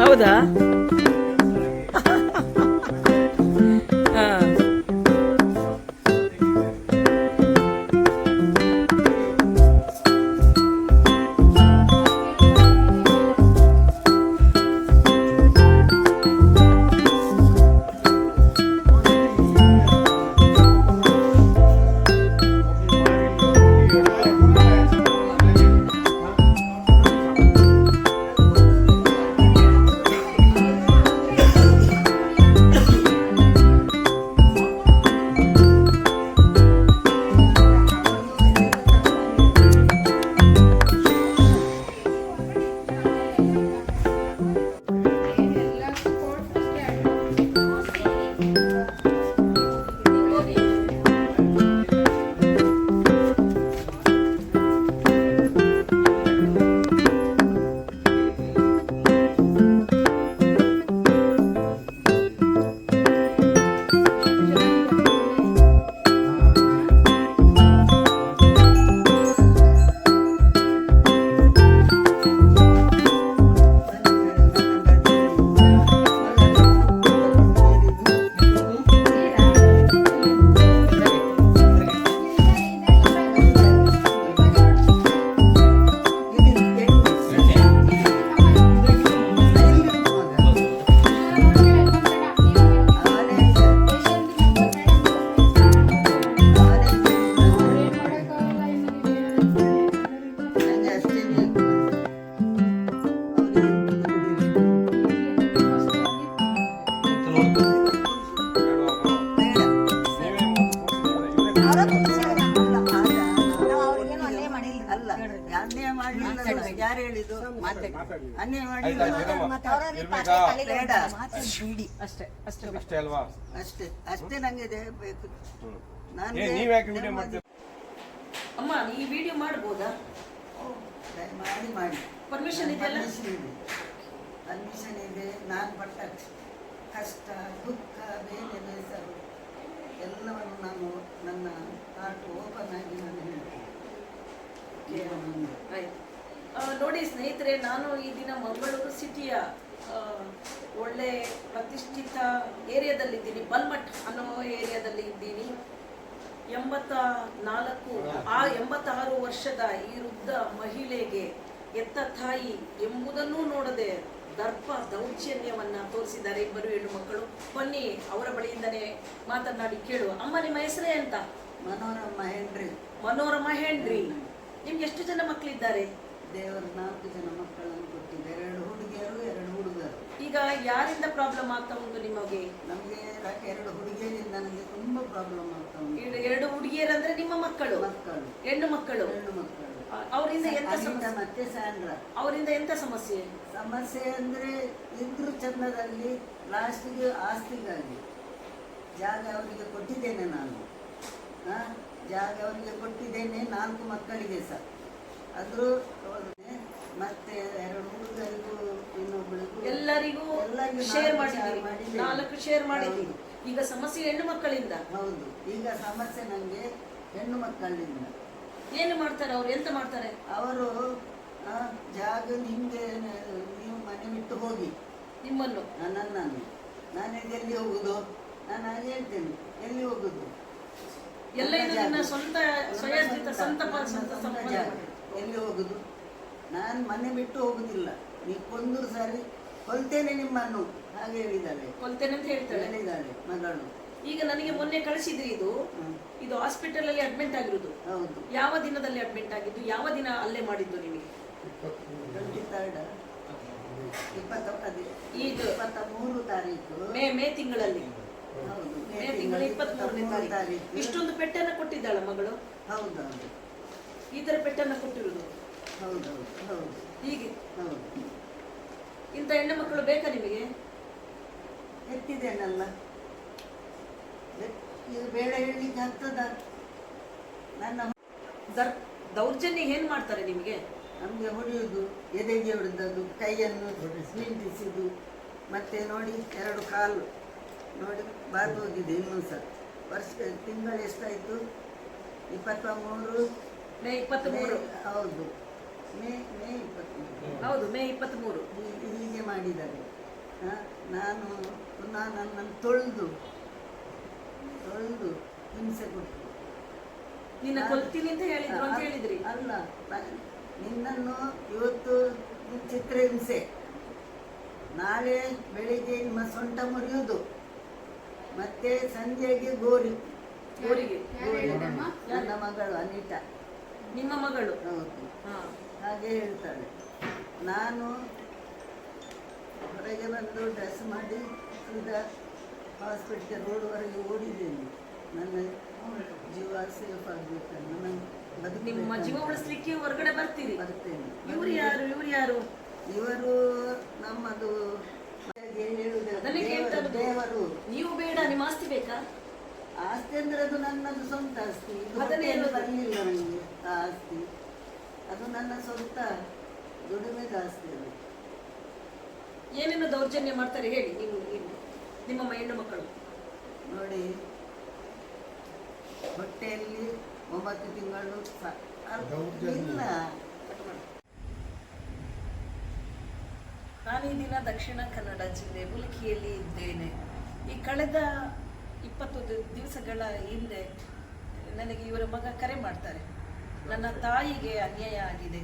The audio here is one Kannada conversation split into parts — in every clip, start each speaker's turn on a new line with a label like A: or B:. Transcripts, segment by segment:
A: ಹೌದಾ?
B: ಅನ್ಯಾಯ ಮಾಡಲಿಲ್ಲ ಯಾರು ಹೇಳಿದ್ದು? ಅನ್ಯಾಯ ಮಾಡಲಿಲ್ಲ
A: ಅಷ್ಟೇ ಅಷ್ಟೇ.
C: ಅಷ್ಟೇ ಅಲ್ವಾ?
B: ಅಷ್ಟೇ. ಅಷ್ಟೇ ನಂಗೆ ದೇಹ ಬೇಕು. ನಾನು
C: ಏ ನೀವ್ ಯಾಕೆ ವಿಡಿಯೋ ಮಾಡ್ತೀವಿ
A: ಅಮ್ಮ ಈ ವಿಡಿಯೋ ಮಾಡ್ಬೋದಾ?
B: ಮಾಡಿ. ಮಾಡಿ
A: ಪರ್ಮಿಷನ್ ಇದೆಯಲ್ಲ?
B: ಪರ್ಮಿಷನ್ ಇದೆ. ನಾನು ಪಟ್ಟ ಕಷ್ಟ ದುಃಖ ಬೇರೆ ಬೇಸರು ಎಲ್ಲವನ್ನು ನಾನು ನನ್ನ ಹಾರ್ಟ್ ಓಪನ್ ಆಗಿ ನಾನು ಹೇಳ್ತೇನೆ ಕೇಳೋಣ.
A: ಆಯ್ತು ಆ, ನೋಡಿ ಸ್ನೇಹಿತರೆ ನಾನು ಈ ದಿನ ಮಂಗಳೂರು ಸಿಟಿಯ ಒಳ್ಳೆ ಪ್ರತಿಷ್ಠಿತ ಏರಿಯಾದಲ್ಲಿದ್ದೀನಿ ಬಲ್ಮಠ್ ಅನ್ನೋ ಏರಿಯಾದಲ್ಲಿ ಇದ್ದೀನಿ ಎಂಬತ್ತ ನಾಲ್ಕು ಆ ಎಂಬತ್ತಾರು ವರ್ಷದ ಈ ವೃದ್ಧ ಮಹಿಳೆಗೆ ಎತ್ತ ತಾಯಿ ಎಂಬುದನ್ನೂ ನೋಡದೆ ದರ್ಪ ದೌರ್ಜನ್ಯವನ್ನ ತೋರಿಸಿದ್ದಾರೆ ಇಬ್ಬರು ಹೆಣ್ಣು ಮಕ್ಕಳು. ಕೊನ್ನಿ ಅವರ ಬಳಿಯಿಂದನೇ ಮಾತನಾಡಿ ಕೇಳುವ. ಅಮ್ಮ ನಿಮ್ಮ ಹೆಸರೇ ಅಂತ
B: ಮನೋರಮ್ಮ ಹೆಂಡ್ರಿ.
A: ಮನೋರಮ ಹೆಂಡ್ರಿ. ನಿಮ್ಗೆ ಎಷ್ಟು ಜನ ಮಕ್ಕಳಿದ್ದಾರೆ
B: ದೇವರು ನಾಲ್ಕು ಜನ ಮಕ್ಕಳನ್ನು ಕೊಟ್ಟಿದ್ದೆ ಎರಡು ಹುಡುಗಿಯರು ಎರಡು ಹುಡುಗರು.
A: ಈಗ ಯಾರಿಂದ ಪ್ರಾಬ್ಲಮ್ ಆಗ್ತಾ ಉಂಟು ನಿಮಗೆ?
B: ನಮಗೆ ಎರಡು ಹುಡುಗಿಯರಿಂದ ನನಗೆ ತುಂಬಾ ಪ್ರಾಬ್ಲಮ್ ಆಗ್ತಾ ಉಂಟು.
A: ಎರಡು- ಹುಡುಗಿಯರಂದ್ರೆ ನಿಮ್ಮ ಮಕ್ಕಳು?
B: ಮಕ್ಕಳು.
A: ಹೆಣ್ಣು ಮಕ್ಕಳು?
B: ಹೆಣ್ಣು ಮಕ್ಕಳು.
A: ಅವರಿಂದ ಎಂತ ಸಮಸ್ಯೆ?
B: ಮತ್ತೆ ಸ್ಯಾಂಡ್ರ.
A: ಅವರಿಂದ ಎಂತ ಸಮಸ್ಯೆ?
B: ಸಮಸ್ಯೆ ಅಂದ್ರೆ ಇದ್ರು ಚಂದದಲ್ಲಿ ಲಾಸ್ಟಿಗೆ ಆಸ್ತಿಗಾಗಿ ಜಾಗ ಅವರಿಗೆ ಕೊಟ್ಟಿದ್ದೇನೆ ನಾನು. ಆ, ಜಾಗ ಅವರಿಗೆ ಕೊಟ್ಟಿದ್ದೇನೆ ನಾಲ್ಕು ಮಕ್ಕಳಿಗೆ ಸಹ. ಅವ್ರನ್ನೇ ಮತ್ತೆ ಎರಡು ಹುಡುಗರಿಗೂ ಇನ್ನೊಬ್ಬಳಿಗೂ
A: ಎಲ್ಲರಿಗೂ
B: ಎಲ್ಲರಿಗೂ
A: ಶೇರ್
B: ಮಾಡಿದ್ದೇನೆ.
A: ನಾಲ್ಕು ಶೇರ್
B: ಮಾಡಿದ್ದೀನಿ
A: ಈಗ ಸಮಸ್ಯೆ ಹೆಣ್ಣು ಮಕ್ಕಳಿಂದ.
B: ಹೌದು. ಈಗ ಸಮಸ್ಯೆ ನನಗೆ ಹೆಣ್ಣು ಮಕ್ಕಳಿಂದ.
A: ಏನು ಮಾಡ್ತಾರೆ ಅವ್ರು? ಎಂತ ಮಾಡ್ತಾರೆ?
B: ಅವರು ಜಾಗ ನಿಮಗೆ ನೀವು ಮನೆ ಬಿಟ್ಟು ಹೋಗಿ.
A: ನಿಮ್ಮನ್ನು?
B: ನನ್ನನ್ನು ನಾನು ಎಲ್ಲಿ ಹೋಗುದು? ನಾನು ಹಾಗೆ ಹೇಳ್ತೇನೆ. ಎಲ್ಲಿ ಹೋಗುದು?
A: ಎಲ್ಲ
B: ಇದನ್ನ.
A: ಸ್ವಂತ ಸ್ವಂತ
B: ಎಲ್ಲಿ ಹೋಗುದು? ನಾನು ಮನೆ ಬಿಟ್ಟು ಹೋಗುದಿಲ್ಲ. ನೀ ಕೊಂದು ಸಾರಿ ಕೊಲ್ತೇನೆ ನಿಮ್ಮನ್ನು. ಹಾಗೆ ಹೇಳಿದ್ದಾಳೆ.
A: ಕೊಲ್ತೇನೆ ಅಂತ ಹೇಳ್ತಾಳೆ.
B: ಹೇಳಿದ್ದಾಳೆ ಮಗಳು.
A: ಈಗ ನನಗೆ ಮೊನ್ನೆ ಕಳಿಸಿದ್ರಿ ಇದು. ಇದು ಹಾಸ್ಪಿಟಲ್ ಅಲ್ಲಿ ಅಡ್ಮಿಟ್ ಆಗಿರುದು.
B: ಹೌದು.
A: ಯಾವ ದಿನದಲ್ಲಿ ಅಡ್ಮಿಟ್ ಆಗಿದ್ದು? ಯಾವ ದಿನ ಅಲ್ಲೇ ಮಾಡಿದ್ದು ನಿಮಗೆ?
B: ಟ್ವೆಂಟಿ ತರ್ಡ್ ಇಪ್ಪತ್ತ ಮೂರು ತಾರೀಕು.
A: ಮೇ ಮೇ ತಿಂಗಳಲ್ಲಿ. ಮೇ ತಿಂಗಳ ತಾರೀಕು. ಇಷ್ಟೊಂದು ಪೆಟ್ಟನ್ನ ಕೊಟ್ಟಿದ್ದಾಳ ಮಗಳು?
B: ಹೌದೌದು.
A: ಈ ತರ ಪೆಟ್ಟನ್ನ ಕೊಟ್ಟಿರುದು
B: ಹೌದೌದು ಹೌದು.
A: ಹೀಗೆ?
B: ಹೌದು.
A: ಇಂಥ ಹೆಣ್ಣು ಮಕ್ಕಳು ಬೇಕಾ ನಿಮಗೆ?
B: ಎತ್ತಿದೇನಲ್ಲ ಎತ್- ಇದು ಬೇಡ ಹೇಳಲಿಕ್ಕೆ ಆಗ್ತದ ನನ್ನ
A: ದರ್ ದೌರ್ಜನ್ಯ ಏನ್ ಮಾಡ್ತಾರೆ ನಿಮಗೆ?
B: ನಮ್ಗೆ ಹೊಡೆಯುವುದು ಎದೆಗೆ ಹೊಡೆದದ್ದು ಕೈಯನ್ನು ಮತ್ತೆ ನೋಡಿ ಎರಡು ಕಾಲು. ನೋಡಿ ಬಾರ್ದು ಹೋಗಿದೆ ಇನ್ನೂ ಸಹ ವರ್ಷ ತಿಂಗಳು ಎಷ್ಟಾಯಿತು? ಇಪ್ಪತ್ತ ಮೂರು
A: ಮೇ ಇಪ್ಪತ್ತ್ ಮೂರು
B: ಮೇ- ಹೌದು. ಮೇ ಮೇ ಇಪ್ಪತ್ತ್ಮೂರು
A: ಹೌದು ಮೇ ಇಪ್ಪತ್ತ್ ಮೂರು
B: ಹೀ- ಹೀಗೆ ಮಾಡಿದ್ದಾರೆ. ನಾನು ಪುನಃ ನನ್ನನ್ನು ತೊಳೆದು ತೊಳೆದು ಹಿಂಸೆ ಕೊಟ್ಟು
A: ನಿನ್ನ ಕೊಲ್ತೀನಿ ಅಂತ ಹೇಳಿದ್ರು ಅಂತ ಹೇಳಿದ್ರಿ.
B: ಅಲ್ಲ ನಿನ್ನನ್ನು ಇವತ್ತು ಚಿತ್ರಹಿಂಸೆ. ನಾಳೆ ಬೆಳಿಗ್ಗೆ ನಿಮ್ಮ ಸೊಂಟ ಮುರಿಯುವುದು. ಮತ್ತೆ ಸಂಜೆಗೆ ಗೋರಿ. ನನ್ನ ಮಗಳು ಅನಿತಾ.
A: ನಿಮ್ಮ ಮಗಳು?
B: ಹೌದು. ಹಾಗೆ ಹೇಳ್ತಾಳೆ. ನಾನು ಹೊರಗೆ ಬಂದು ಡ್ರೆಸ್ ಮಾಡಿ ಸೀದಾ ಹಾಸ್ಪಿಟ್ಲ್ ರೋಡ್ವರೆಗೆ ಓಡಿದ್ದೇನೆ. ನನ್ನ ಜೀವ ಸೇಫ್ ಆಗಬೇಕನ್ನು ನಾನು
A: ನಿಮ್ಮ ಜೀವ ಉಳಿಸ್ಲಿಕ್ಕೆ ಹೊರಗಡೆ ಬರ್ತೀರಿ?
B: ಬರ್ತೇನೆ.
A: ಇವ್ರು ಯಾರು? ಇವ್ರು ಯಾರು?
B: ಇವರು ನಮ್ಮದು ಹೇಳುವುದು ದೇವರು-
A: ನೀವು ಬೇಡ ಆಸ್ತಿ ಬೇಕಾ?
B: ಆಸ್ತಿ ಅಂದ್ರೆ ಅದು ನನ್ನದು ಸ್ವಂತ ಆಸ್ತಿ.
A: ಅದನ್ನೇನು
B: ಬರಲಿಲ್ಲ ನನಗೆ ಆ ಆಸ್ತಿ. ಅದು ನನ್ನ ಸ್ವಂತ ದುಡಿಮೆದ ಆಸ್ತಿ ಅದು.
A: ಏನೇನು ದೌರ್ಜನ್ಯ ಮಾಡ್ತಾರೆ ಹೇಳಿ ನೀವು ನಿಮ್ಮ ಹೆಣ್ಣು ಮಕ್ಕಳು.
B: ನೋಡಿ ಹೊಟ್ಟೆಯಲ್ಲಿ ಒಂಬತ್ತು ತಿಂಗಳು ಇಲ್ಲ.
A: ಕಟ್ ಮಾಡಿ. ನಾನು ಈ ದಿನ ದಕ್ಷಿಣ ಕನ್ನಡ ಜಿಲ್ಲೆ ಮುಲ್ಕಿಯಲ್ಲಿ ಇದ್ದೇನೆ. ಕಳೆದ ಇಪ್ಪತ್ತು ದಿ- ದಿವಸಗಳ ಹಿಂದೆ ನನಗೆ ಇವರ ಮಗ ಕರೆ ಮಾಡ್ತಾರೆ. ನನ್ನ ತಾಯಿಗೆ ಅನ್ಯಾಯ ಆಗಿದೆ.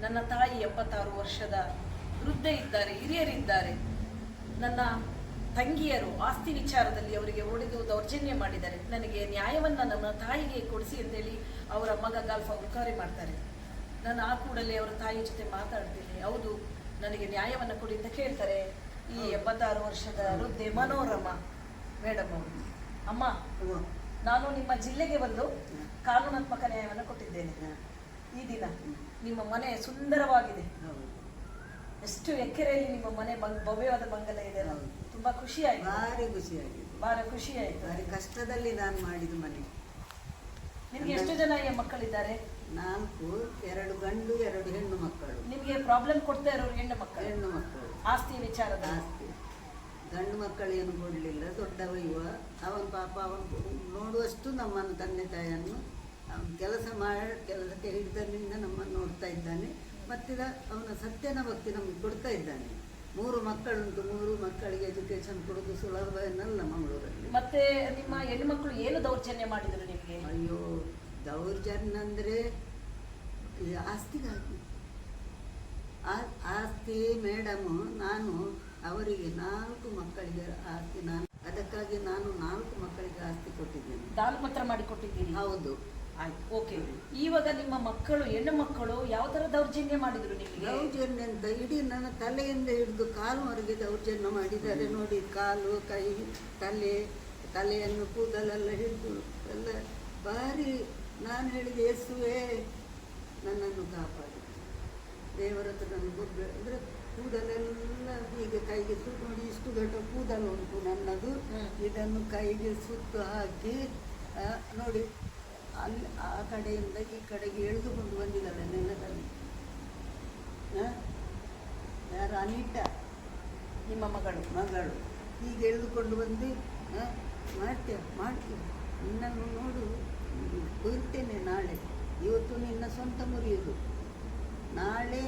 A: ನನ್ನ ತಾಯಿ ಎಪ್ಪತ್ತಾರು ವರ್ಷದ ವೃದ್ಧ ಇದ್ದಾರೆ, ಹಿರಿಯರಿದ್ದಾರೆ. ನನ್ನ ತಂಗಿಯರು ಆಸ್ತಿ ವಿಚಾರದಲ್ಲಿ ಅವರಿಗೆ ಹೊಡೆದು ದೌರ್ಜನ್ಯ ಮಾಡಿದ್ದಾರೆ. ನನಗೆ ನ್ಯಾಯವನ್ನು ನನ್ನ ತಾಯಿಗೆ ಕೊಡಿಸಿ ಅಂತೇಳಿ ಅವರ ಮಗ ಗಾಲ್ಫ ಕರೆ ಮಾಡ್ತಾರೆ. ನಾನು ಆ ಕೂಡಲೇ ಅವರ ತಾಯಿ ಜೊತೆ ಮಾತಾಡ್ತೀನಿ. ಹೌದು, ನನಗೆ ನ್ಯಾಯವನ್ನು ಕೊಡಿ ಅಂತ ಕೇಳ್ತಾರೆ. ಈ ಎಪ್ಪತ್ತಾರು ವರ್ಷದ ವೃದ್ಧೆ ಮನೋರಮ ಮೇಡಮ್ ಅವರು. ಅಮ್ಮ ನಾನು ನಿಮ್ಮ ಜಿಲ್ಲೆಗೆ ಬಂದು ಕಾನೂನಾತ್ಮಕ ನ್ಯಾಯವನ್ನು ಕೊಟ್ಟಿದ್ದೇನೆ. ಈ ದಿನ ನಿಮ್ಮ ಮನೆ ಸುಂದರವಾಗಿದೆ. ಎಷ್ಟು ಎಕರೆಯಲ್ಲಿ ನಿಮ್ಮ ಮನೆ ಭವ್ಯವಾದ ಬಂಗಲೆ ಇದೆ. ತುಂಬಾ ಖುಷಿ ಆಯ್ತು
B: ಭಾರಿ ಖುಷಿಯಾಗಿದೆ.
A: ಭಾರಿ ಖುಷಿ ಆಯ್ತು
B: ಭಾರಿ ಕಷ್ಟದಲ್ಲಿ ನಾನು ಮಾಡಿದ ಮನೆ.
A: ನಿಮ್ಗೆ ಎಷ್ಟು ಜನ ಈ ಮಕ್ಕಳಿದ್ದಾರೆ?
B: ನಾಲ್ಕು ಎರಡು ಗಂಡು ಎರಡು ಹೆಣ್ಣು ಮಕ್ಕಳು.
A: ನಿಮಗೆ ಪ್ರಾಬ್ಲಮ್ ಕೊಡ್ತಾ ಇರೋರು ಹೆಣ್ಣು ಮಕ್ಕಳು.
B: ಹೆಣ್ಣು ಮಕ್ಕಳು.
A: ಆಸ್ತಿ ವಿಚಾರದ
B: ಆಸ್ತಿ. ಗಂಡು ಮಕ್ಕಳೇನು ಕೊಡಲಿಲ್ಲ ದೊಡ್ಡವ ಇವ ಅವನ ಪಾಪ ಅವನು ನೋಡುವಷ್ಟು ನಮ್ಮನ್ನು ತಂದೆ ತಾಯಿಯನ್ನು ಅವನು ಕೆಲಸ ಮಾಡಿ ಕೆಲಸಕ್ಕೆ ಹಿಡಿದಲ್ಲಿಂದ ನಮ್ಮನ್ನು ನೋಡ್ತಾ ಇದ್ದಾನೆ. ಮತ್ತೆ ಅವನ ಸತ್ಯನ ಭಕ್ತಿ ನಮಗೆ ಕೊಡ್ತಾ ಇದ್ದಾನೆ. ಮೂರು ಮಕ್ಕಳುಂಟು ಮೂರು ಮಕ್ಕಳಿಗೆ ಎಜುಕೇಶನ್ ಕೊಡೋದು ಸುಲಭ ಏನಲ್ಲ ಮಂಗಳೂರಲ್ಲಿ.
A: ಮತ್ತೆ ನಿಮ್ಮ ಹೆಣ್ಮಕ್ಳು ಏನು ದೌರ್ಜನ್ಯ ಮಾಡಿದ್ರು ನಿಮಗೆ?
B: ಅಯ್ಯೋ ದೌರ್ಜನ್ಯ ಅಂದರೆ ಆಸ್ತಿಗಾಗಿ. ಆಸ್ತಿ ಮೇಡಮ್ ನಾನು ಅವರಿಗೆ ನಾಲ್ಕು ಮಕ್ಕಳಿಗೆ ಆಸ್ತಿ ನಾನು ಅದಕ್ಕಾಗಿ ನಾನು ನಾಲ್ಕು ಮಕ್ಕಳಿಗೆ ಆಸ್ತಿ ಕೊಟ್ಟಿದ್ದೇನೆ.
A: ದಾನಪತ್ರ ಮಾಡಿ ಕೊಟ್ಟಿದ್ದೀನಿ
B: ಹೌದು.
A: ಆಯ್ತು ಓಕೆ. ಇವಾಗ ನಿಮ್ಮ ಮಕ್ಕಳು ಹೆಣ್ಣು ಮಕ್ಕಳು ಯಾವ ತರ ದೌರ್ಜನ್ಯ ಮಾಡಿದ್ರು ನಿಮಗೆ?
B: ದೌರ್ಜನ್ಯ ಅಂತ ಇಡೀ ನನ್ನ ತಲೆಯಿಂದ ಹಿಡಿದು ಕಾಲುವರೆಗೆ ದೌರ್ಜನ್ಯ ಮಾಡಿದ್ದಾರೆ. ನೋಡಿ ಕಾಲು ಕೈ ತಲೆ ತಲೆಯನ್ನು ಕೂದಲೆಲ್ಲ ಹಿಡಿದು ಎಲ್ಲ ಭಾರಿ ನಾನು ಹೇಳಿದ ಯೇಸುವೆ ನನ್ನನ್ನು ಕಾಪಾಡಿ. ದೇವರ ಹತ್ರ ನಾನು ಗೊಬ್ಬರ ಅಂದರೆ ಕೂದಲೆಲ್ಲ ಹೀಗೆ ಕೈಗೆ ಸುತ್ತು ನೋಡಿ ಇಷ್ಟು ದೊಡ್ಡ ಕೂದಲು ಉಂಟು ನನ್ನದು. ಇದನ್ನು ಕೈಗೆ ಸುತ್ತು ಹಾಕಿ ನೋಡಿ ಅಲ್ಲಿ ಆ ಕಡೆಯಿಂದ ಈ ಕಡೆಗೆ ಎಳೆದುಕೊಂಡು ಬಂದಿದ್ದಾಳೆ ನೆಲದಲ್ಲಿ? ಯಾರು? ಅನಿಟ
A: ನಿಮ್ಮ ಮಗಳು.
B: ಮಗಳು. ಹೀಗೆ ಎಳೆದುಕೊಂಡು ಬಂದು ಮಾಡ್ತೇವೆ ಮಾಡ್ತೇವೆ ನಿನ್ನನ್ನು ನೋಡು ಬರ್ತೇನೆ ನಾಳೆ. ಇವತ್ತು ನಿನ್ನ ಸ್ವಂತ ಮುರಿಯುವುದು ನಾಳೆ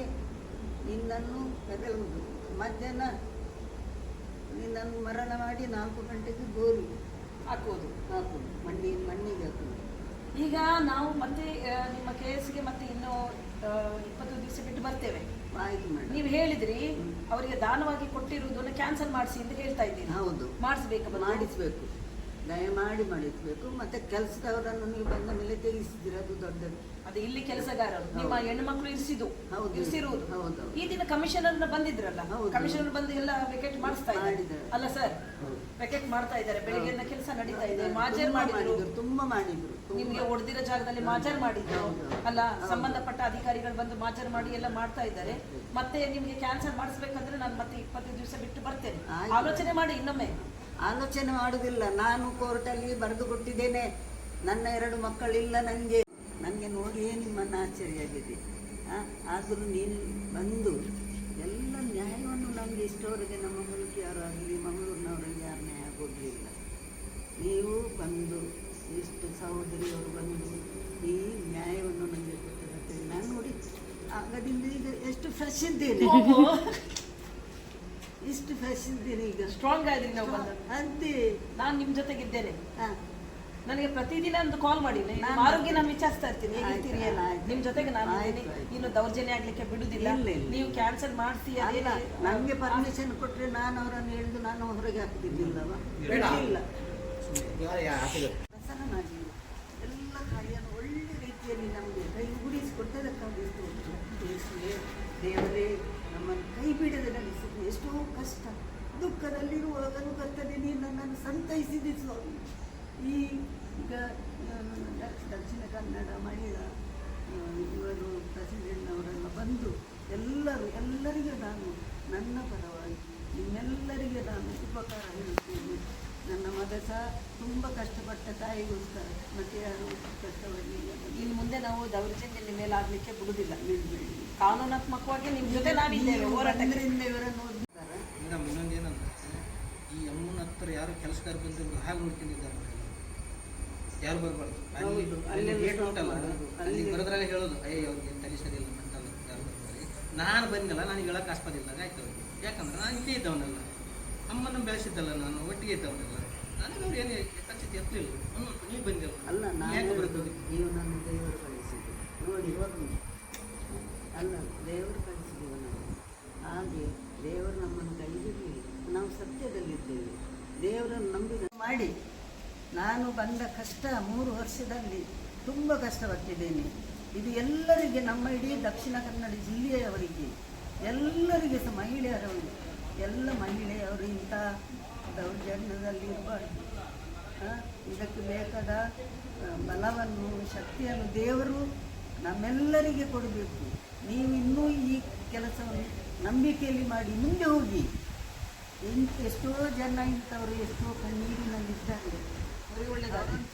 B: ನಿನ್ನನ್ನು ಕದಲುವುದು ಮಧ್ಯಾಹ್ನ ನಿನ್ನನ್ನು ಮರಣ ಮಾಡಿ ನಾಲ್ಕು ಗಂಟೆಗೆ ಗೋರಿ
A: ಹಾಕೋದು
B: ಹಾಕೋದು ಮಣ್ಣಿ ಮಣ್ಣಿಗೆ ಹಾಕೋದು
A: ಈಗ ನಾವು ಮತ್ತೆ ನಿಮ್ಮ ಕೇಸ್ಗೆ ಮತ್ತೆ ಇನ್ನು ಇಪ್ಪತ್ತು ದಿವಸ ಬಿಟ್ಟು ಬರ್ತೇವೆ.
B: ಆಯ್ತು ಮೇಡಮ್
A: ನೀವು ಹೇಳಿದ್ರಿ ಅವರಿಗೆ ದಾನವಾಗಿ ಕೊಟ್ಟಿರುವುದನ್ನು ಕ್ಯಾನ್ಸಲ್ ಮಾಡಿಸಿ ಅಂತ ಹೇಳ್ತಾ ಇದ್ದೀನಿ
B: ಹೌದು.
A: ಮಾಡಿಸ್ಬೇಕು
B: ಮಾಡಿಸ್ಬೇಕು. ದಯಮಾಡಿ ಮಾಡಿಸ್ಬೇಕು. ಮತ್ತೆ ಕೆಲಸದವರನ್ನು ನೀವು ಬಂದ ಮೇಲೆ ತೆಗಿಸಿದ್ರೆ ಅದು ದೊಡ್ಡದು.
A: ಅದು ಇಲ್ಲಿ ಕೆಲಸಗಾರರು ನಿಮ್ಮ ಹೆಣ್ಣು ಮಕ್ಕಳು ಇರಿಸಿದು
B: ಹೌದು.
A: ಇರಿಸಿರುವುದು
B: ಹೌದು.
A: ಈ ದಿನ ಕಮಿಷನರ್ ಬಂದಿದ್ರಲ್ಲ. ಕಮಿಷನರ್ ಬಂದು ಎಲ್ಲ ವೆಕೆಟ್ ಮಾಡಿಸ್ತಾ ಇದ್ದಾರೆ. ಅಲ್ಲ ಸರ್. ವೆಕೆಟ್ ಮಾಡ್ತಾ ಇದ್ದಾರೆ. ಬೆಳಿಗ್ಗೆಯಿಂದ ಕೆಲಸ ನಡೀತಾ ಇದೆ. ಮಾಜರ್ ಮಾಡಿದ್ರು.
B: ತುಂಬಾ ಮಾಡಿದ್ರು.
A: ನಿಮ್ಗೆ ಹೊಡೆದಿರೋ ಜಾಗದಲ್ಲಿ ಮಾಜರ್ ಮಾಡಿದ್ರು. ಅಲ್ಲ ಸಂಬಂಧಪಟ್ಟ ಅಧಿಕಾರಿಗಳು ಬಂದು ಮಾಜರ್ ಮಾಡಿ ಎಲ್ಲ ಮಾಡ್ತಾ ಇದ್ದಾರೆ. ಮತ್ತೆ ನಿಮ್ಗೆ ಕ್ಯಾನ್ಸಲ್ ಮಾಡಿಸ್ಬೇಕಂದ್ರೆ ನಾನು ಮತ್ತೆ ಇಪ್ಪತ್ತೈದು ದಿವಸ ಬಿಟ್ಟು ಬರ್ತೇನೆ. ಆಲೋಚನೆ ಮಾಡಿ ಇನ್ನೊಮ್ಮೆ.
B: ಆಲೋಚನೆ ಮಾಡುದಿಲ್ಲ. ನಾನು ಕೋರ್ಟಲ್ಲಿ ಬರೆದು ಕೊಟ್ಟಿದ್ದೇನೆ. ನನ್ನ ಎರಡು ಮಕ್ಕಳಿಲ್ಲ ನನಗೆ ನನಗೆ ನೋಡಿಯೇ ನಿಮ್ಮನ್ನು ಆಶ್ಚರ್ಯಾಗಿದೆ ಆದರೂ ನೀನು ಬಂದು ಎಲ್ಲ ನ್ಯಾಯವನ್ನು ನಮಗೆ ಇಷ್ಟವರೆಗೆ ನಮ್ಮ ಮುಲ್ಕಿಯವರಾಗಲಿ ಮಂಗಳೂರಿನವರಿಗೆ ಯಾರು ನ್ಯಾಯ ಕೊಡಲಿಲ್ಲ. ನೀವು ಬಂದು ಇಷ್ಟು ಸಹೋದರಿಯವರು ಬಂದು ಈ ನ್ಯಾಯವನ್ನು ನನಗೆ ಕೊಟ್ಟಿರುತ್ತೆ ನಾನು ನೋಡಿ ಆಗದಿಂದ ಈಗ ಎಷ್ಟು ಫ್ರೆಶ್ ಇದ್ದೇನೆ ಇಷ್ಟು ಫ್ರೆಶ್ ಇದ್ದೀನಿ ಈಗ.
A: ಸ್ಟ್ರಾಂಗ್ ಆಗಿದ್ದೀನಿ ನಾವು
B: ಅದೇ
A: ನಾನು ನಿಮ್ಮ ಜೊತೆಗಿದ್ದೇನೆ.
B: ಹಾ.
A: ನನಗೆ ಪ್ರತಿದಿನ ಒಂದು ಕಾಲ್ ಮಾಡಿ ನಿಮ್ಮ
B: ನಾನು-
A: ಆರೋಗ್ಯ ನಾನು ವಿಚಾರಿಸ್ತಾ ಇರ್ತೀನಿ ಹೇಗಿರ್ತೀರಿ ನಿಮ್ಮ
B: ಆಯ್ತು.
A: ನಿಮ್ ಜೊತೆಗೆ ನಾನು. ಇನ್ನು ದೌರ್ಜನ್ಯ ಆಗ್ಲಿಕ್ಕೆ ಬಿಡುದಿಲ್ಲ. ನೀವು ಕ್ಯಾನ್ಸಲ್ ಮಾಡ್ತೀಯ
B: ಅಲ್ಲ ನನಗೆ ಪರ್ಮಿಷನ್ ಕೊಟ್ರೆ ನಾನು ಅವರನ್ನು ಹೇಳಿದು ನಾನು ಹೊರಗೆ ಹಾಕ್ತಿದ್ದಿಲ್ಲವ. ಇಲ್ಲ. ಎಲ್ಲ ಕಾರ್ಯವನ್ನು ಒಳ್ಳೆ ರೀತಿಯಲ್ಲಿ ನಮಗೆ ಕೈ ಗೂಡಿಸಿಕೊಟ್ಟದಕ್ಕಾಗಿ ದೇಶವೇ ದೇವರೇ ನಮ್ಮನ್ನು ಕೈ ಬಿಡದೆ ನಡೆಸಿದ್ದು ಎಷ್ಟೋ ಕಷ್ಟ. ದುಃಖದಲ್ಲಿರುವಾಗಲೂ ಕರ್ತದೆ ನೀನು ನನ್ನನ್ನು ಸಂತೈಸಿದೆ ಸ್ವಾಮಿ ಈಗ ದಕ್ಷಿಣ ಕನ್ನಡ ಮಹಿಳಾ ಇವರು ಪ್ರೆಸಿಡೆಂಟ್ ಅವರೆಲ್ಲ ಬಂದು ಎಲ್ಲರೂ ಎಲ್ಲರಿಗೂ ನಾನು ನನ್ನ ಪರವಾಗಿ ನಿಮ್ಮೆಲ್ಲರಿಗೆ ನಾನು ಉಪಕಾರ ಹೇಳುತ್ತೇನೆ. ನನ್ನ ಮಗ ಸಹ ತುಂಬ ಕಷ್ಟಪಟ್ಟ ತಾಯಿಗೋಸ್ಕರ ಮತ್ತೆ ಯಾರು ಕಷ್ಟಪಡಲಿಲ್ಲ.
A: ಇನ್ನು ಮುಂದೆ ನಾವು ದೌರ್ಜನ್ಯ ನಿಮ್ಮ ಮೇಲೆ ಆಗಲಿಕ್ಕೆ
B: ಬಿಡುವುದಿಲ್ಲ.
A: ಕಾನೂನಾತ್ಮಕವಾಗಿ ನಿಮ್ಮ ಜೊತೆ ನಾವಿದ್ದೇವೆ
B: ಹೋರಾಟದಿಂದ ಇವರನ್ನು ಓದಿದ್ದಾರೆ
C: ಮೇಡಮ್ ಇನ್ನೊಂದು ಏನಂದ್ರೆ ಈ ಅಮ್ಮನ ಹತ್ರ ಯಾರು ಕೆಲಸಗಾರ ಬಂದಿರೋ ಹಾಗೆ ನೋಡ್ಕೊಂಡಿದ್ದಾರೆ. ಯಾರು ಬರ್ಬಾರ್ದು? ಅಲ್ಲಿ ಅಲ್ಲಿ ಗೇಟ್ ಉಂಟಲ್ಲ ಅಲ್ಲಿ ಬರೋದ್ರಾಗ ಹೇಳೋದು ಅಯ್ಯ ಅವ್ರಿಗೆ ತಲೆ ಇಲ್ಲ ಮೆಂಟಲ್ ಯಾರು ಬರ್ತಾರೆ ನಾನು ಬಂದಿಲ್ಲ ನನಗೆ ಹೇಳಕ್ಕೆ ಆಸ್ಪದ ಇಲ್ಲ ಆಯ್ತು ಅವ್ರಿಗೆ. ಯಾಕಂದ್ರೆ ನಾನು ಇಲ್ಲೇ ಇದ್ದವನಲ್ಲ. ಅಮ್ಮನ ಬೆಳೆಸಿದ್ದಲ್ಲ ನಾನು ಒಟ್ಟಿಗೆ ಇದ್ದವನಲ್ಲ. ನನಗೆ ಅವ್ರು ಏನು ಖಚಿತ ಎತ್ತಲಿಲ್ಲ. ನೀವು ಬಂದಿಲ್ಲ
B: ಅಲ್ಲ ನಾನು
C: ಬರ್ತದೆ
B: ನೀವು ನನ್ನ ದೇವರು ಕಳಿಸಿದ್ದು ನೋಡಿ ಹೋಗಿ ಅಲ್ಲ ದೇವರು ಕಳಿಸಿದ್ದೀವಿ ನಾವು ಹಾಗೆ ದೇವರು ನಮ್ಮನ್ನು ಕೈ ಬಿಡಲಿಲ್ಲ ನಾವು ಸತ್ಯದಲ್ಲಿದ್ದೇವೆ. ದೇವರನ್ನು ನಂಬಿದ ಮಾಡಿ. ನಾನು ಬಂದ ಕಷ್ಟ ಮೂರು ವರ್ಷದಲ್ಲಿ ತುಂಬ ಕಷ್ಟಪಟ್ಟಿದ್ದೇನೆ. ಇದು ಎಲ್ಲರಿಗೆ, ನಮ್ಮ ಇಡೀ ದಕ್ಷಿಣ ಕನ್ನಡ ಜಿಲ್ಲೆಯವರಿಗೆ, ಎಲ್ಲರಿಗೆ ಸಹ ಮಹಿಳೆಯರವರು ಎಲ್ಲ ಮಹಿಳೆಯವರು ಇಂಥ ದೌರ್ಜನ್ಯದಲ್ಲಿ ಇರಬಾರ್ದು. ಇದಕ್ಕೆ ಬೇಕಾದ ಬಲವನ್ನು, ಶಕ್ತಿಯನ್ನು ದೇವರು ನಮ್ಮೆಲ್ಲರಿಗೆ ಕೊಡಬೇಕು. ನೀವು ಇನ್ನೂ ಈ ಕೆಲಸವನ್ನು ನಂಬಿಕೆಯಲ್ಲಿ ಮಾಡಿ ಮುಂದೆ ಹೋಗಿ. ಎಷ್ಟೋ ಜನ ಇಂಥವರು, ಎಷ್ಟೋ ಕಣ್ಣೀರಿನಲ್ಲಿದ್ದಾರೆ.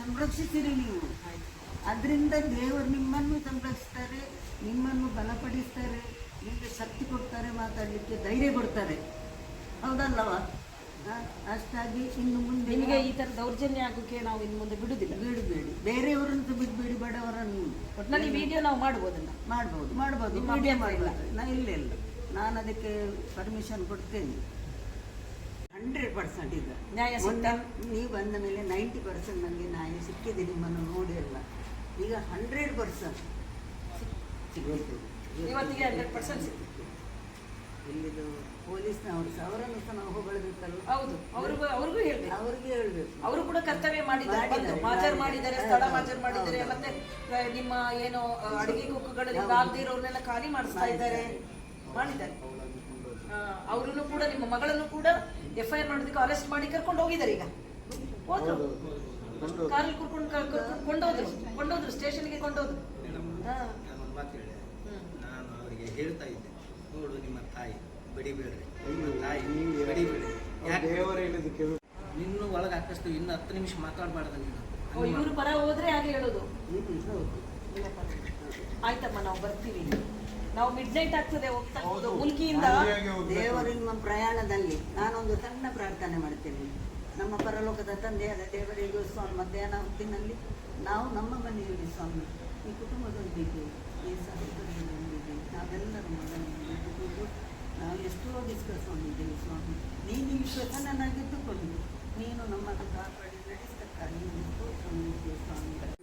B: ಸಂರಕ್ಷಿಸಿರಿ ನೀವು. ಅದರಿಂದ ದೇವರು ನಿಮ್ಮನ್ನು ಸಂರಕ್ಷಿಸ್ತಾರೆ ನಿಮ್ಮನ್ನು ಬಲಪಡಿಸ್ತಾರೆ ನಿಮಗೆ ಶಕ್ತಿ ಕೊಡ್ತಾರೆ ಮಾತಾಡಲಿಕ್ಕೆ ಧೈರ್ಯ ಕೊಡ್ತಾರೆ. ಹೌದಲ್ಲವಾ? ಅಷ್ಟಾಗಿ ಇನ್ನು ಮುಂದೆ
A: ನಿಮಗೆ ಈ ತರ ದೌರ್ಜನ್ಯ ಆಗೋಕೆ ನಾವು ಇನ್ನು ಮುಂದೆ ಬಿಡುದಿಲ್ಲ.
B: ಬಿಡಬೇಡಿ ಬೇರೆಯವರನ್ನು ಬಿಡಬೇಡಿ ಬಡವರನ್ನು.
A: ಒಟ್ಟಿನಲ್ಲಿ ವಿಡಿಯೋ ನಾವು
B: ಮಾಡ್ಬೋದು ಮಾಡ್ಬೋದು.
A: ಮಾಡ್ಬೋದು
B: ವಿಡಿಯೋ ಮಾಡಿಲ್ಲ. ನಾ ಇಲ್ಲ ಇಲ್ಲ. ನಾನು ಅದಕ್ಕೆ ಪರ್ಮಿಷನ್ ಕೊಡ್ತೇನೆ. ಹಂಡ್ರೆಡ್ ಪರ್ಸೆಂಟ್ ಈಗ
A: ನ್ಯಾಯ ಸಿಗ್ತಾ?
B: ನೀವು ಬಂದ ಮೇಲೆ ನೈಂಟಿ ಪರ್ಸೆಂಟ್ ನನಗೆ ನ್ಯಾಯ ಸಿಕ್ಕಿದೆ ನಿಮ್ಮನ್ನು ನೋಡಿ ಅಲ್ಲ. ಈಗ ಹಂಡ್ರೆಡ್ ಪರ್ಸೆಂಟ್
A: ಇವತ್ತಿಗೆ ಹಂಡ್ರೆಡ್ ಪರ್ಸೆಂಟ್ ಸಿಗುತ್ತೆ
B: ಇಲ್ಲಿದು ಪೊಲೀಸ್ನವರು ಸಹ ಅವರನ್ನು ಸಹ ನಾವು ಹೊಗಳಬೇಕಲ್ಲ
A: ಹೌದು ಅವ್ರಿಗೂ ಅವ್ರಿಗೂ ಹೇಳ್ಬೇಕು.
B: ಅವ್ರಿಗೆ ಹೇಳ್ಬೇಕು.
A: ಅವರು ಕೂಡ ಕರ್ತವ್ಯ ಮಾಡಿದ್ದಾರೆ. ಮಾಜರ್ ಮಾಡಿದ್ದಾರೆ. ಸ್ಥಳ ಮಾಜರ್ ಮಾಡಿದ್ದಾರೆ ಮತ್ತೆ ನಿಮ್ಮ ಏನು ಅಡುಗೆ ಕುಕ್ಕುಗಳಲ್ಲಿ
B: ಆಗದೆ
A: ಆಗದೇ ಇರೋರ್ನೆಲ್ಲ ಖಾಲಿ ಮಾಡಿಸ್ತಾ ಇದ್ದಾರೆ. ಮಾಡಿದ್ದಾರೆ. ಅವರನ್ನು ಕೂಡ ನಿಮ್ಮ ಮಗಳನ್ನು ಕೂಡ ಎಫ್ ಐ ಆರ್ ಮಾಡೋದಕ್ಕೆ ಅರೆಸ್ಟ್ ಮಾಡಿ ಕರ್ಕೊಂಡು ಹೋಗಿದ್ದಾರೆ ಈಗ. ಹೋದ್ರು. ಕಾರಲ್ಲಿ ಕುರ್ಕೊಂಡು ಕೊಂಡೋದ್ರು. ಕೊಂಡೋದ್ರು ಸ್ಟೇಷನ್ಗೆ ಕೊಂಡೋದ್ರು. ಹಾ.
C: ನಾನು ಒಂದು ಮಾತು ಹೇಳಿದೆ. ನಾನು ಅವರಿಗೆ ಹೇಳ್ತಾ ಇದ್ದೆ. ನೋಡು ನಿಮ್ಮ ತಾಯಿ ಬಡಿಬೇಡ್ರಿ. ನಿಮ್ಮ ತಾಯಿ ಬಡಿಬೇಡ್ರಿ. ಯಾಕೆ?
D: ದೇವರ ಹೇಳಿದ್ದು ಕೇಳು.
C: ನಿನ್ನೂ ಒಳಗೆ ಹಾಕಿಸ್ತೀವಿ ಇನ್ನು ಹತ್ತು ನಿಮಿಷ ಮಾತಾಡಬಾರ್ದು ನೀನು.
A: ಇವರು ಇವ್ರ ಪರ ಹೋದ್ರೆ ಹಾಗೆ ಹೇಳೋದು. ಆಯ್ತಮ್ಮ ನಾವು ಬರ್ತೀವಿ. ನಾವು ಮಿಡ್ ನೈಟ್ ಆಗ್ತದೆ ಹೋಗ್ತಾ ಇರೋದು ಮುಲ್ಕಿಯಿಂದ.
D: ದೇವರಿನ
B: ದೇವರು ನಿಮ್ಮ ಪ್ರಯಾಣದಲ್ಲಿ ನಾನೊಂದು ಸಣ್ಣ ಪ್ರಾರ್ಥನೆ ಮಾಡ್ತೇನೆ. ನಮ್ಮ ಪರಲೋಕದ ತಂದೆಯಾದ ದೇವರಿಗೂ ಸ್ವಾಮಿ ಮಧ್ಯಾಹ್ನ ಹೊತ್ತಿನಲ್ಲಿ ನಾವು ನಮ್ಮ ಮನೆಯಲ್ಲಿ ಸ್ವಾಮಿ ಈ ಕುಟುಂಬದೊಂದಿಗೆ ಈ ಸಹೋದರರೊಂದಿಗೆ ನಾವೆಲ್ಲರೂ ಮಗನೊಂದಿಗೆ ನಾವು ಎಷ್ಟೋ ಡಿಸ್ಕಸ್ ಮಾಡಿದ್ದೇವೆ ಸ್ವಾಮಿ ನೀನು ಈ ಪ್ರಸನ್ನನಾಗಿದ್ದುಕೊಂಡು ನೀನು ನಮ್ಮ ಕಾಪಾಡಿ ನಡೆಸ್ತಕ್ಕ ನೀನು ಎಷ್ಟೋ ಸ್ವಾಮಿ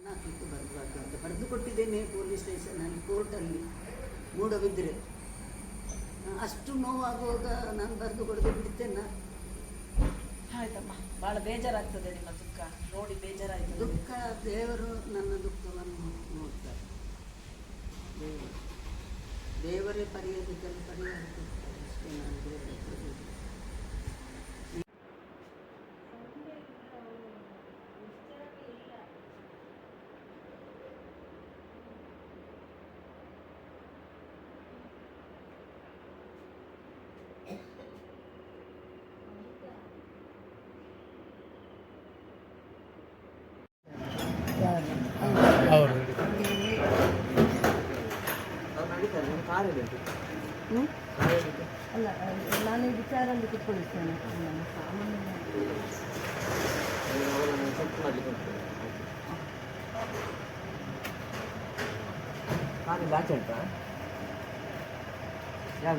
B: ನಾಲ್ಕು ಬರಬಾರ್ದು ಅಂತ ಬರೆದು ಕೊಟ್ಟಿದ್ದೇನೆ ಪೊಲೀಸ್ ಸ್ಟೇಷನಲ್ಲಿ ಕೋರ್ಟಲ್ಲಿ. ಮೂಡಬಿದ್ದರೆ ಅಷ್ಟು ನೋವಾಗುವಾಗ ನಾನು ಬರೆದು ಕೊಡದೆ ಬಿಡ್ತೇನೆ
A: ಆಯ್ತಮ್ಮ ಬಹಳ ಬೇಜಾರಾಗ್ತದೆ ನಿಮ್ಮ ದುಃಖ. ನೋಡಿ ಬೇಜಾರಾಯ್ತದೆ.
B: ದುಃಖ ದೇವರು ನನ್ನ ದುಃಖವನ್ನು ನೋಡ್ತಾರೆ. ದೇವರು. ದೇವರೇ ಪರಿಹರಿಸಲು ಪರಿಹಾರ ಕೊಡ್ತಾರೆ. ಅಷ್ಟೇ ನಾನು ದೇವರ ಹತ್ರ ಹೇಳೋದು.
D: ಅವರು
B: ಹ್ಮ್? ಅಲ್ಲ ನಾನು ಈ ವಿಚಾರಲ್ಲಿ ಕುತ್ಕೊಳಿಸ್ತೇನೆ ಸಾಮಾನ್ಯ
D: ಯಾವ